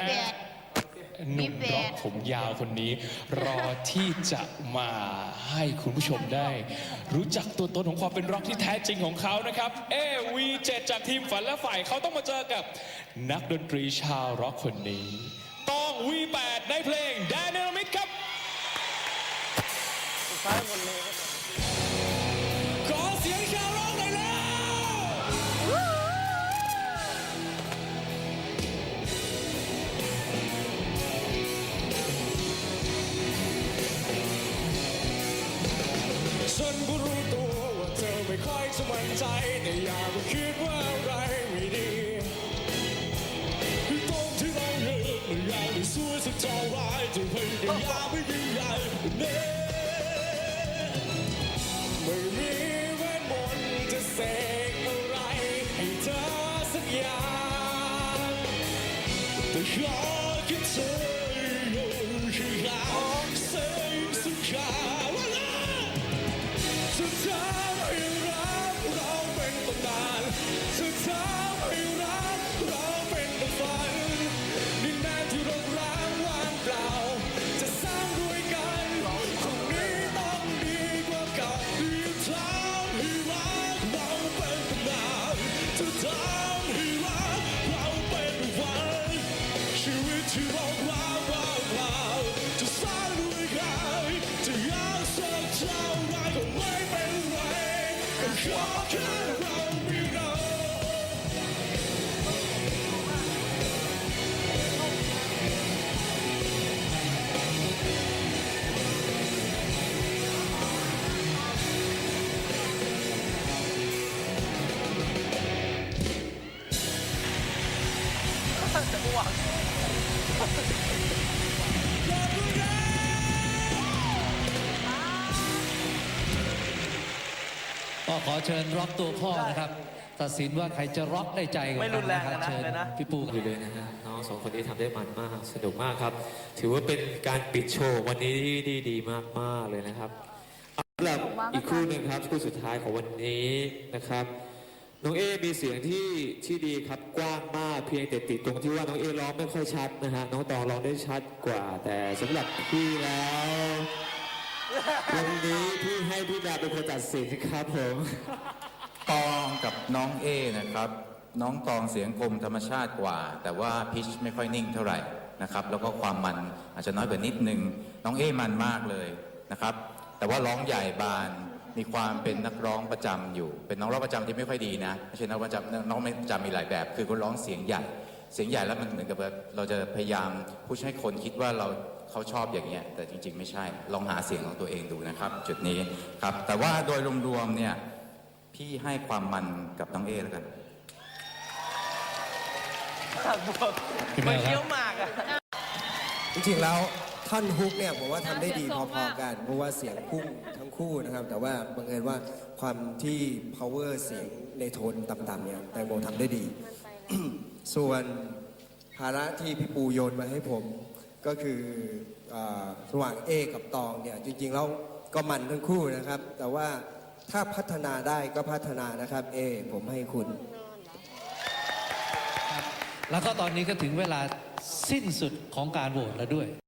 นะฮะหนุ่มร็อกผมยาวคนนี้ รอที่จะมาให้คุณผู้ชมได้ รู้จักตัวตนของความเป็นร็อกที่แท้จริงของเขานะครับ เอวีเจ็จากทีมฝันและฝ่ายเขาต้องมาเจอกับนักดนตรีชาวร็อกคนนี้ ต้อง V8 ในเพลง d y n a m i t ครับข อไม่ค่อยจะมั่นใจแต่อย่าไปคิดว่าอะไรไม่ดีตรงที่เราเห็นมันยังไม่สวยสักเท่าไรจะพยายามไม่ยิ่งใหญ่เน่ไม่มีเวทมนต์จะเสกอะไรให้เธอสักอย่างแต่ขอ ข ก็ขอเชิญร็อกตัวพ่อนะครับ ตัดสินว่าใครจะร็อกได้ใจกว่าไม่กัรุนนแรงนะครับนะเชิญเลยนะ พี่ปูอยู่เลยนะฮะน้องสองคนนี้ทำได้มันมาก สนุกมากครับ ถือว่าเป็นการปิดโชว์วันนี้ที่ดีดีมากมากๆเลยนะครับสำหรับอีกคู่หนึ่งครับคู่สุดท้ายของวันนี้นะครับน้องเอมีเสียงที่ที่ดีครับกว้างมากเพียงแต่ติดตรงที่ว่าน้องเอร้องไม่ค่อยชัดนะฮะน้องตองร้องได้ชัดกว่า แต่สำหรับพี่แล้ววันนี้พี่ให้พี่ดา เป็นคนตัดสินครับผมตองกับน้องเอนะครับ น้องตองเสียงคมธรรมชาติกว่า แต่ว่าพิชไม่ค่อยนิ่งเท่าไหร่นะครับแล้วก็ความมันอาจจะน้อยกว่านิดนึง น้องเอมันมากเลยนะครับ แต่ว่าร้องใหญ่บานมีความเป็นนักร้องประจำอยู่ เป็นน้องร้องประจำที่ไม่ค่อยดีนะไม่ใช่นักร้องประจำน้องไม่ประจำมีหลายแบบ คือคนร้องเสียงใหญ่ เสียงใหญ่แล้วมันเหมือนกับแบบเราจะพยายามพุชให้คนคิดว่าเราเขาชอบอย่างเงี้ยแต่จริง ๆ ไม่ใช่ ลองหาเสียงของตัวเองดูนะครับ จุดนี้ครับแต่ว่าโดยรวมๆเนี่ยพี่ให้ความมันกับน้องเอแล้วกันเหมือนเคี้ยวหมากอะจริงๆแล้วท่อนฮุกเนี่ยผมว่าทำได้ดีพอๆกันเพราะว่าเสียงพุ่งทั้งคู่นะครับ แต่ว่าบังเอิญว่าความที่ power เสียงในโทนต่ำๆเนี่ยแตงโมทำได้ดี ส่วนภาระที่พี่ปูโยนมาให้ผมก็คืออาระหว่างเอกับตองเนี่ยจริงๆแล้วก็มันทั้งคู่นะครับ แต่ว่าถ้าพัฒนาได้ก็พัฒนานะครับเอผมให้คุณ แล้วก็ตอนนี้ก็ถึงเวลาสิ้นสุดของการโหวตแล้วด้วย